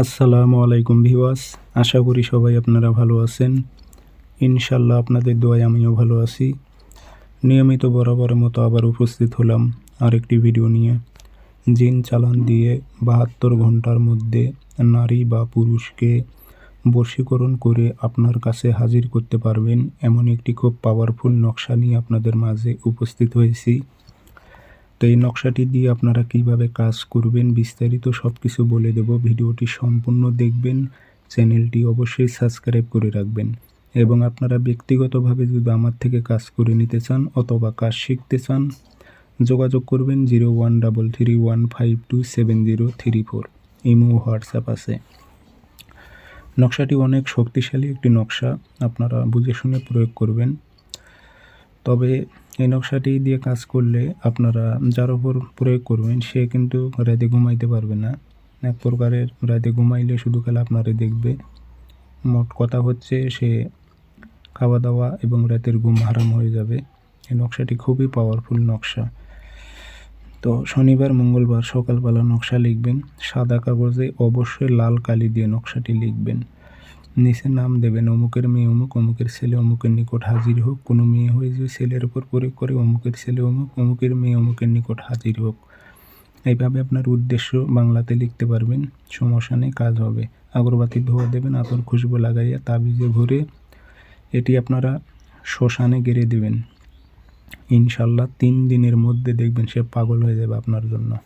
আসসালামু আলাইকুম ভিওয়াস আশা করি সবাই আপনারা ভালো আছেন। ইনশাল্লাহ আপনাদের দোয়ায় আমিও ভালো আছি। নিয়মিত বরাবরের মতো আবার উপস্থিত হলাম আরেকটি ভিডিও নিয়ে। জিন চালান দিয়ে বাহাত্তর ঘণ্টার মধ্যে নারী বা পুরুষকে বশীকরণ করে আপনার কাছে হাজির করতে পারবেন, এমন একটি খুব পাওয়ারফুল নকশা নিয়ে আপনাদের মাঝে উপস্থিত হয়েছি। তো এই নকশাটি দিয়ে আপনারা কীভাবে কাজ করবেন বিস্তারিত সব কিছু বলে দেব। ভিডিওটি সম্পূর্ণ দেখবেন, চ্যানেলটি অবশ্যই সাবস্ক্রাইব করে রাখবেন। এবং আপনারা ব্যক্তিগতভাবে যদি আমার থেকে কাজ করে নিতে চান অথবা কাজ শিখতে চান, যোগাযোগ করবেন zero one double three one five two seven zero three four. Imo, WhatsApp আছে। নকশাটি অনেক শক্তিশালী একটি নকশা, আপনারা বুঝে শুনে প্রয়োগ করবেন। তবে এই নকশাটি দিয়ে কাজ করলে আপনারা যার উপর প্রয়োগ করবেন, সে কিন্তু রাতে ঘুমাইতে পারবে না। এক প্রকারের রাতে ঘুমাইলে শুধু খেলা আপনারে দেখবে। মোট কথা হচ্ছে, সে খাওয়া দাওয়া এবং রাতের ঘুম হারাম হয়ে যাবে। এই নকশাটি খুবই পাওয়ারফুল নকশা। তো শনিবার, মঙ্গলবার সকালবেলা নকশা লিখবেন। সাদা কাগজে অবশ্যই লাল কালি দিয়ে নকশাটি লিখবেন। নিচে নাম দেবেন, অমুকের মেয়ে অমুক, অমুকের ছেলে অমুকের নিকট হাজির হোক। কোনো মেয়ে হয়ে যে ছেলের উপর প্রয়োগ করে, অমুকের ছেলে অমুক, অমুকের মেয়ে অমুকের নিকট হাজির হোক। এইভাবে আপনার উদ্দেশ্য বাংলাতে লিখতে পারবেন সমস্যা নেই কাজ হবে। আগরবাতি ধোয়া দেবেন, আতর খুশবু লাগাইয়া তাবিজে ভরে এটি আপনারা শ্মশানে গেড়ে দেবেন। ইনশাল্লাহ তিন দিনের মধ্যে দেখবেন সে পাগল হয়ে যাবে আপনার জন্য।